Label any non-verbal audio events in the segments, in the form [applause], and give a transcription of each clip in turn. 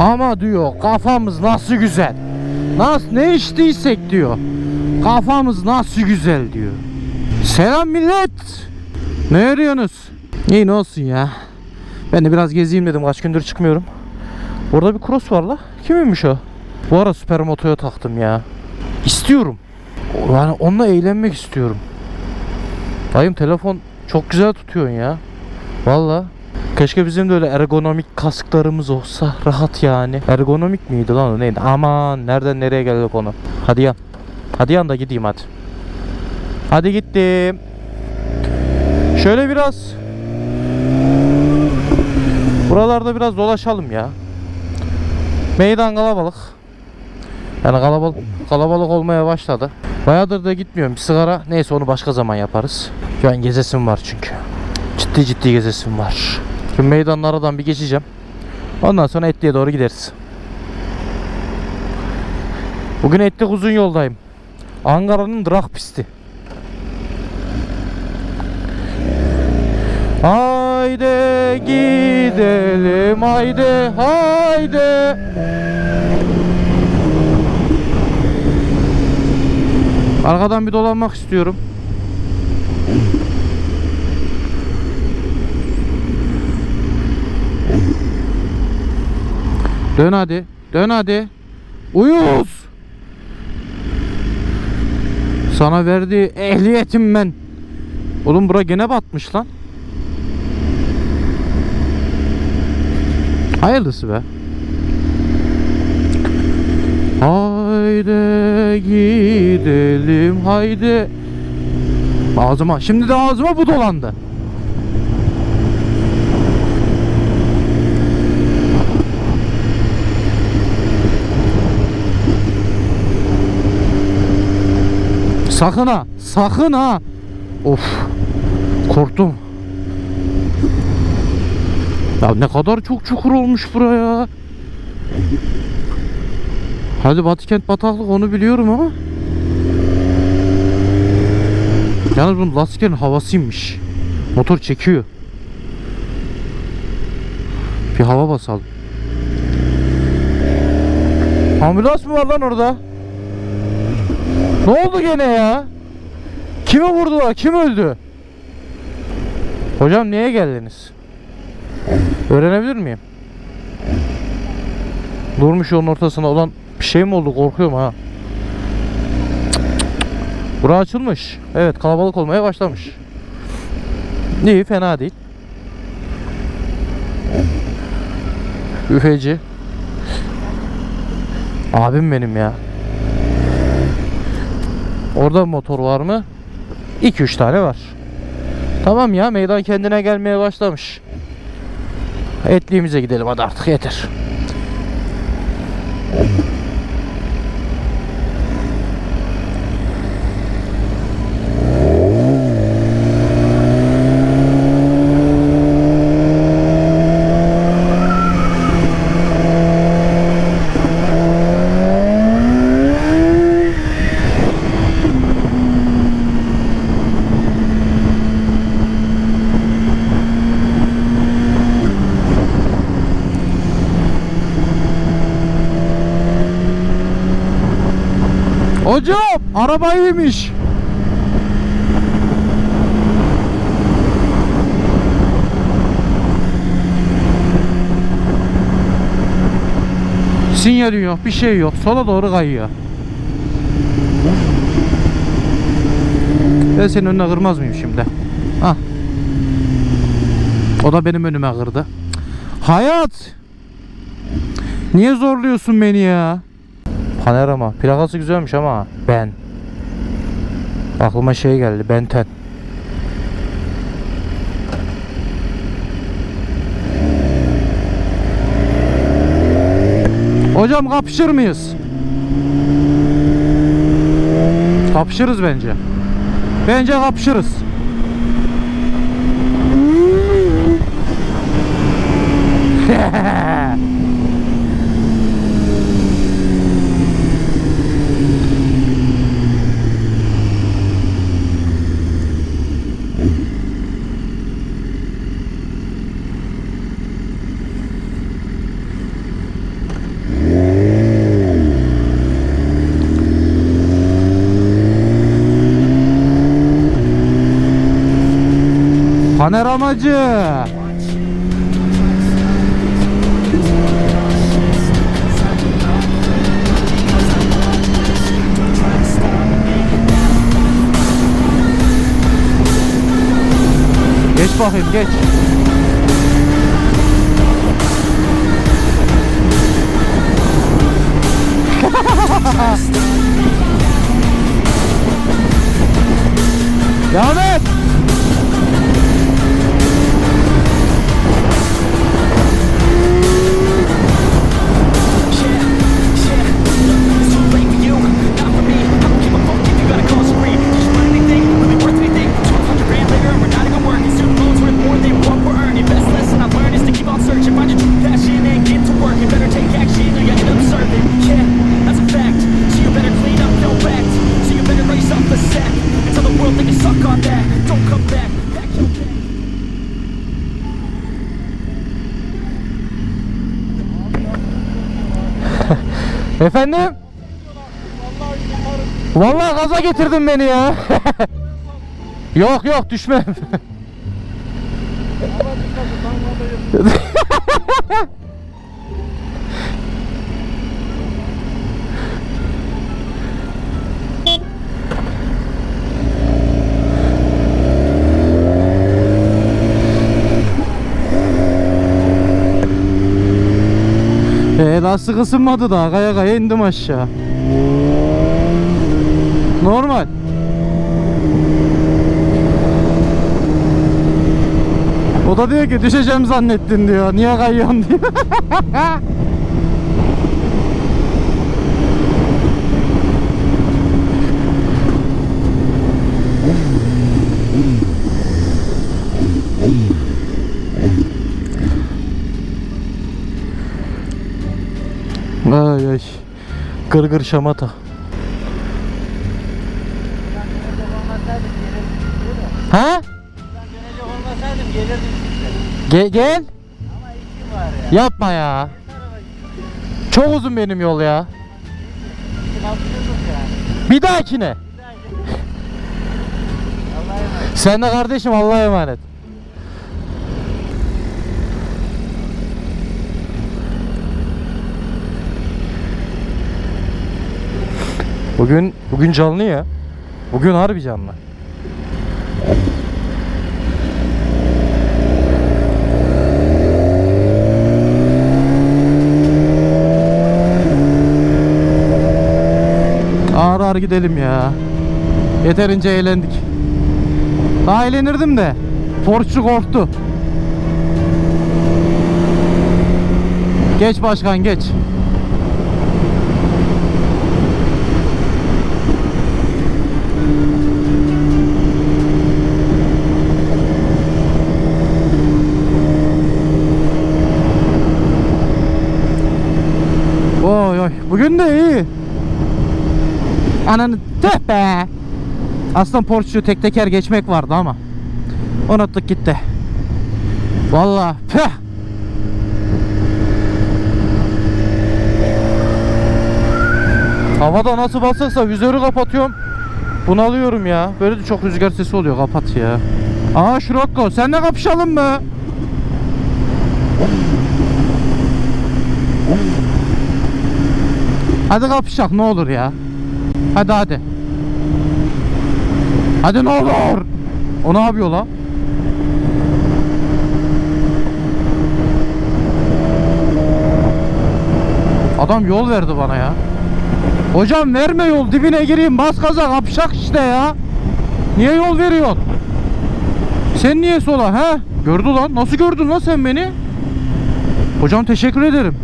Ama diyor kafamız nasıl güzel. Nasıl ne içtiysek diyor. Kafamız nasıl güzel diyor. Selam millet. Ne arıyorsunuz? İyi ne olsun ya. Ben de biraz gezeyim dedim. Kaç gündür çıkmıyorum. Orada bir cross var la. Kimmiş o? Bu ara süpermotoya taktım ya. İstiyorum. Yani onunla eğlenmek istiyorum. Dayım telefon çok güzel tutuyorsun ya. Valla. Keşke bizim de öyle ergonomik kasklarımız olsa rahat yani. Ergonomik miydi lan o neydi? Aman nereden nereye geldik onu. Hadi yan. Hadi yan da gideyim hadi. Hadi gittim. Şöyle biraz Buralarda biraz dolaşalım ya. Meydan kalabalık. Yani kalabalık, kalabalık olmaya başladı. Bayağıdır da gitmiyorum. Bir sigara neyse onu başka zaman yaparız. Şu an gezesim var çünkü. Ciddi ciddi gezesim var. Şimdi meydanlardan bir geçeceğim. Ondan sonra Etli'ye doğru gideriz. Bugün Etlik uzun yoldayım. Ankara'nın drag pisti. Haydi gidelim haydi haydi. Arkadan bir dolanmak istiyorum. Dön hadi. Dön hadi. Uyuz. Sana verdiği ehliyetim ben. Oğlum bura gene batmış lan. Hayırlısı be. Haydi gidelim haydi. Ağzıma şimdi de ağzıma bu dolandı. Sakın ha, sakın ha. Of. Korktum. Ya ne kadar çok çukur olmuş buraya. Hadi Batıkent bataklık onu biliyorum ama. Yalnız bunun lastiklerin havasıymış. Motor çekiyor. Bir hava basalım. Ambulans mı var lan orada? Ne oldu gene ya? Kime vurdular? Kim öldü? Hocam niye geldiniz? Öğrenebilir miyim? Durmuş yolun ortasına olan bir şey mi oldu? Korkuyorum ha. Bura açılmış. Evet kalabalık olmaya başlamış. İyi fena değil. Üfeci. Abim benim ya. Orada motor var mı? 2-3 tane var. Tamam ya meydan kendine gelmeye başlamış. Etliğimize gidelim hadi artık yeter. Hocam araba iyiymiş. Sinyali yok, bir şey yok. Sola doğru kayıyor. Ben senin önüne kırmaz mıyım şimdi? Ah. O da benim önüme kırdı. Hayat. Niye zorluyorsun beni ya? Panorama. Plakası güzelmiş ama ben. Aklıma şey geldi. Benten. Hocam kapışır mıyız? Kapışırız bence. Bence kapışırız. [laughs] acı. Geç bakayım geç. Devam et. Efendim? Vallahi gaza getirdin beni ya. [laughs] yok yok düşmem. [laughs] E lastik ısınmadı daha kaya kaya indim aşağı. Normal. O da diyor ki düşeceğim zannettin diyor. Niye kayıyorsun diyor. [laughs] Ay ay. Gır şamata. Ha? Gel gel. Yapma ya. Çok uzun benim yol ya. Bir dahakine. Sen de kardeşim Allah'a emanet. Bugün bugün canlı ya. Bugün harbi canlı. Ağır ağır gidelim ya. Yeterince eğlendik. Daha eğlenirdim de. Porçlu korktu. Geç başkan geç. Bugün de iyi. Ananı tüh be. Aslan Porsche'yu tek teker geçmek vardı ama unuttuk gitti. Vallahi püh. Havada nasıl basarsa vizörü kapatıyorum. Bunalıyorum ya. Böyle de çok rüzgar sesi oluyor. Kapat ya. Aa Şirokko senle kapışalım mı? Hadi kapışak ne olur ya. Hadi hadi. Hadi ne olur. O ne yapıyor la? Adam yol verdi bana ya. Hocam verme yol dibine gireyim bas gaza kapışak işte ya. Niye yol veriyorsun? Sen niye sola he? Gördü lan. Nasıl gördün lan sen beni? Hocam teşekkür ederim.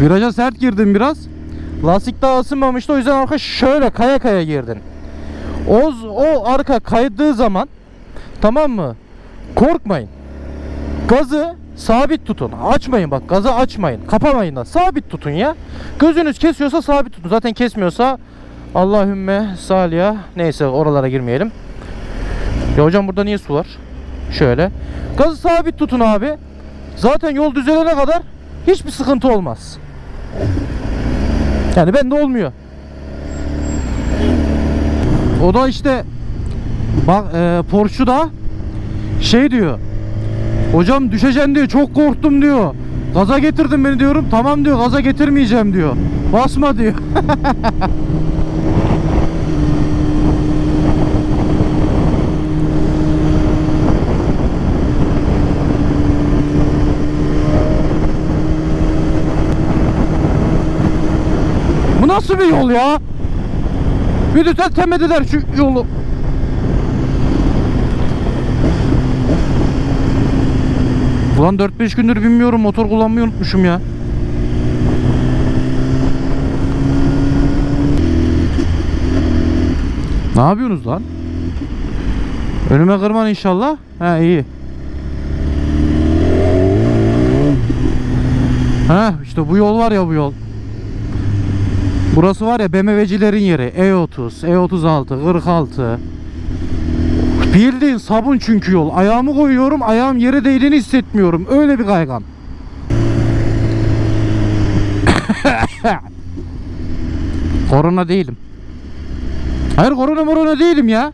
Viraja sert girdim biraz. Lastik daha ısınmamıştı o yüzden arka şöyle kaya kaya girdin. O, o arka kaydığı zaman tamam mı? Korkmayın. Gazı sabit tutun. Açmayın bak gazı açmayın. Kapamayın da sabit tutun ya. Gözünüz kesiyorsa sabit tutun. Zaten kesmiyorsa Allahümme saliha. Neyse oralara girmeyelim. Ya hocam burada niye su var? Şöyle. Gazı sabit tutun abi. Zaten yol düzelene kadar hiçbir sıkıntı olmaz. Yani bende olmuyor. O da işte bak e, Porsche'da şey diyor. Hocam düşeceksin diyor. Çok korktum diyor. Gaza getirdin beni diyorum. Tamam diyor. Gaza getirmeyeceğim diyor. Basma diyor. [laughs] Bu nasıl bir yol ya? Bir düzeltemediler şu yolu. Ulan 4-5 gündür bilmiyorum motor kullanmayı unutmuşum ya. Ne yapıyorsunuz lan? Önüme kırman inşallah. He iyi. Ha işte bu yol var ya bu yol. Burası var ya BMW'cilerin yeri. E30, E36, 46. Bildiğin sabun çünkü yol. Ayağımı koyuyorum, ayağım yere değdiğini hissetmiyorum. Öyle bir kaygan. [coughs] korona değilim. Hayır korona morona değilim ya.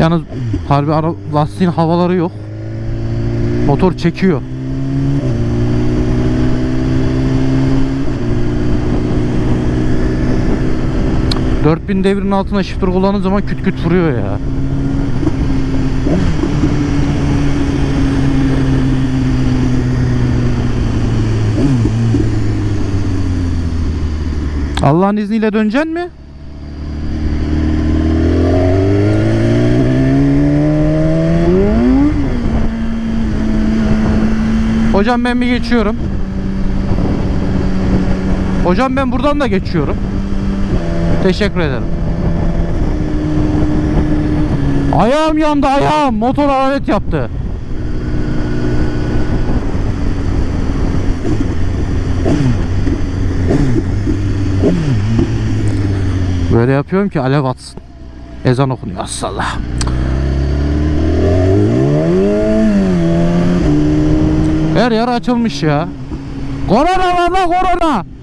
Yalnız harbi ara, lastiğin havaları yok. Motor çekiyor. ...4000 devrin altına shifter kullandığı zaman küt küt vuruyor ya. Allah'ın izniyle döneceksin mi? Hocam ben bir geçiyorum. Hocam ben buradan da geçiyorum. Teşekkür ederim. Ayağım yandı ayağım. Motor alet yaptı. Böyle yapıyorum ki alev atsın. Ezan okunuyor. Assallah. Her yer açılmış ya. Korona var la korona.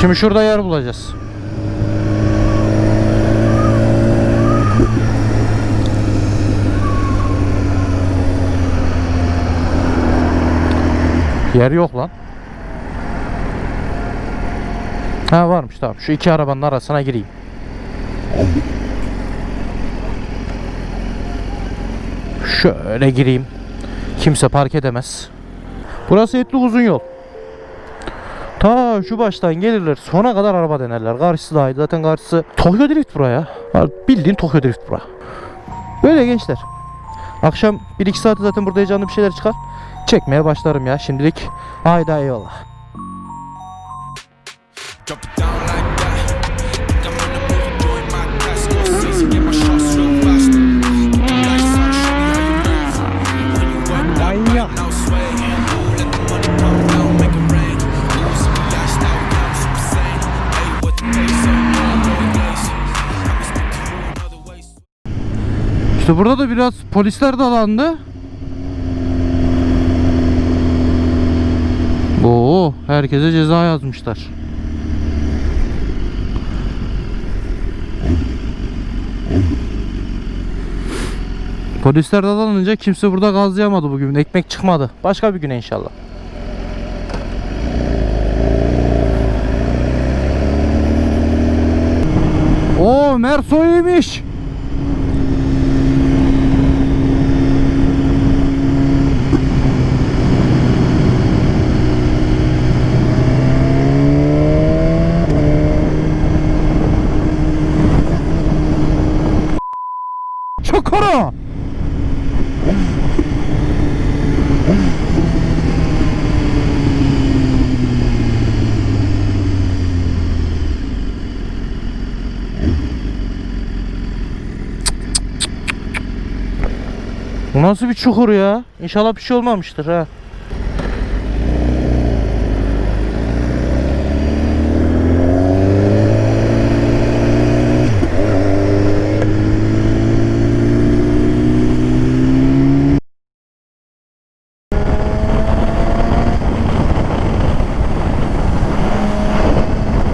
Şimdi şurada yer bulacağız. Yer yok lan. Ha varmış tamam. Şu iki arabanın arasına gireyim. Şöyle gireyim. Kimse park edemez. Burası etli uzun yol. Ta şu baştan gelirler sona kadar araba denerler. Karşısı dahil zaten karşısı Tokyo Drift buraya. Bildiğin Tokyo Drift bura. Böyle gençler. Akşam 1-2 saat zaten burada heyecanlı bir şeyler çıkar. Çekmeye başlarım ya şimdilik. Hayda eyvallah. Drop it down İşte burada da biraz polisler dalandı. Oo, herkese ceza yazmışlar. Polisler dalanınca kimse burada gazlayamadı bugün. Ekmek çıkmadı. Başka bir gün inşallah. Oo, Merso nasıl bir çukur ya? İnşallah bir şey olmamıştır ha.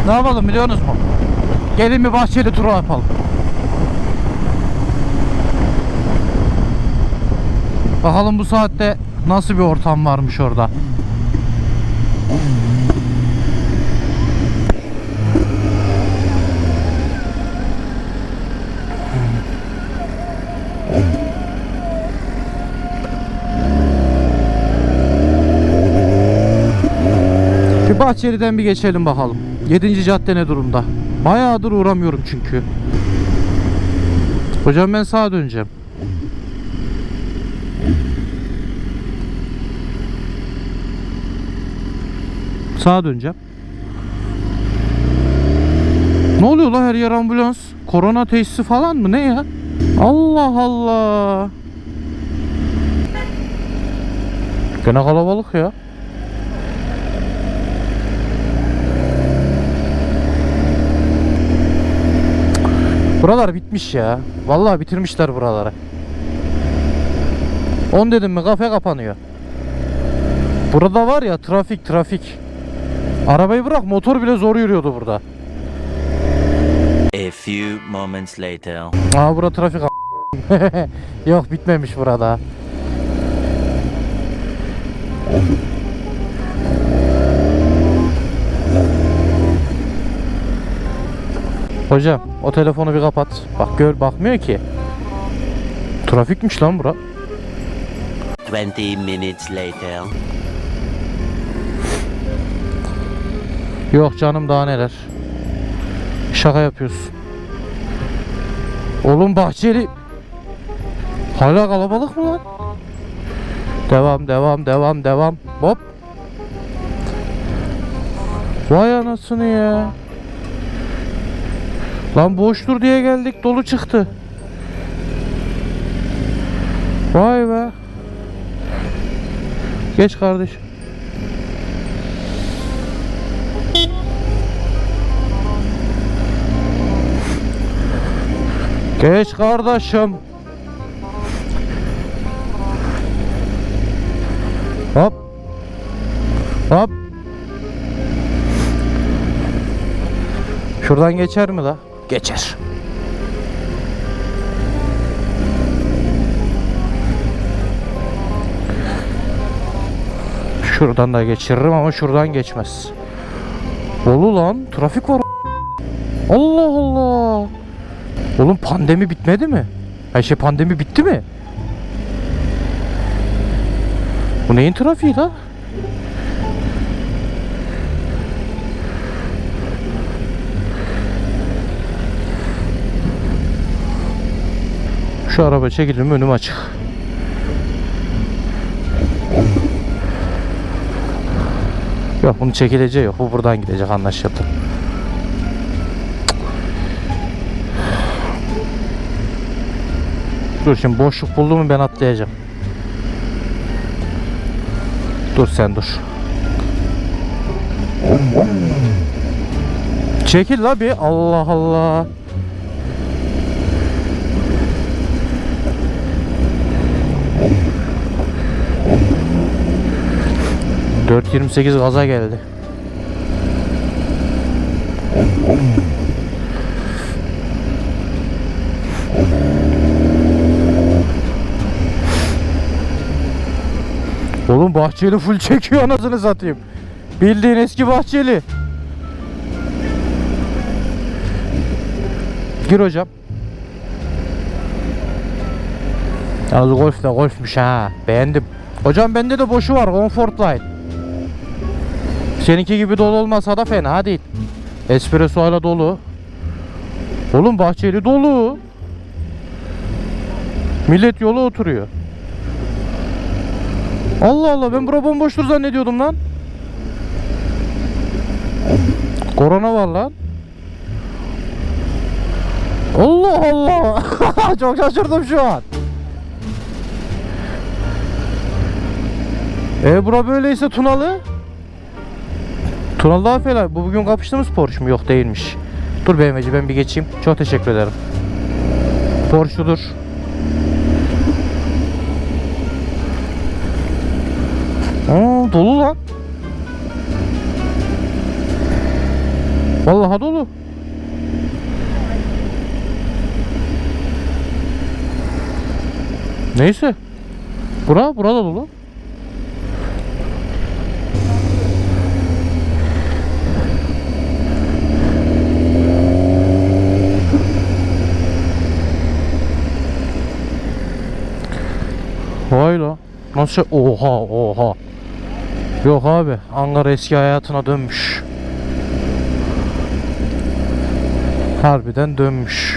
Ne yapalım biliyorsunuz mu? Gelin bir bahçeli turu yapalım. Bakalım bu saatte nasıl bir ortam varmış orada. Bir Bahçeli'den bir geçelim bakalım. 7. cadde ne durumda? Bayağıdır uğramıyorum çünkü. Hocam ben sağa döneceğim. Sağa döneceğim. Ne oluyor la her yer ambulans? Korona teşhisi falan mı ne ya? Allah Allah. Gene kalabalık ya. Buralar bitmiş ya. Vallahi bitirmişler buraları. 10 dedim mi kafe kapanıyor. Burada var ya trafik trafik. Arabayı bırak motor bile zor yürüyordu burada. A few moments later. Aa bura trafik [laughs] Yok bitmemiş burada. Hocam o telefonu bir kapat. Bak gör bakmıyor ki. Trafikmiş lan bura. 20 minutes later. Yok canım daha neler. Şaka yapıyorsun. Oğlum Bahçeli Hala kalabalık mı lan? Devam devam devam devam. Hop. Vay anasını ya. Lan boştur diye geldik dolu çıktı. Vay be. Geç kardeşim. Geç kardeşim. Hop. Hop. Şuradan geçer mi la? Geçer. Şuradan da geçiririm ama şuradan geçmez. Bolu lan trafik var. Oğlum pandemi bitmedi mi? Her şey pandemi bitti mi? Bu neyin trafiği la? Şu araba çekilir mi önüm açık. Yok bunun çekileceği yok. Bu buradan gidecek anlaşıldı. Dur şimdi boşluk buldum mu ben atlayacağım. Dur sen dur. Çekil la bir. Allah Allah. Dört yirmi sekiz gaza geldi. Oğlum Bahçeli full çekiyor anasını satayım. Bildiğin eski Bahçeli. Gir hocam. Yalnız golf de golfmüş ha. Beğendim. Hocam bende de boşu var. Comfort Line. Seninki gibi dolu olmasa da fena değil. Espresso hala dolu. Oğlum Bahçeli dolu. Millet yola oturuyor. Allah Allah ben bura bomboştur zannediyordum lan. Korona var lan. Allah Allah. [laughs] Çok şaşırdım şu an. E bura böyleyse Tunalı. Tunalı daha fena. Bu bugün kapıştığımız Porsche mu? Yok değilmiş. Dur BMW'ci ben bir geçeyim. Çok teşekkür ederim. Porsche'dur. Dolu lan. Vallahi dolu. Neyse. Bura, burada dolu. Vay la. Nasıl? Oha oha. Yok abi. Ankara eski hayatına dönmüş. Harbiden dönmüş.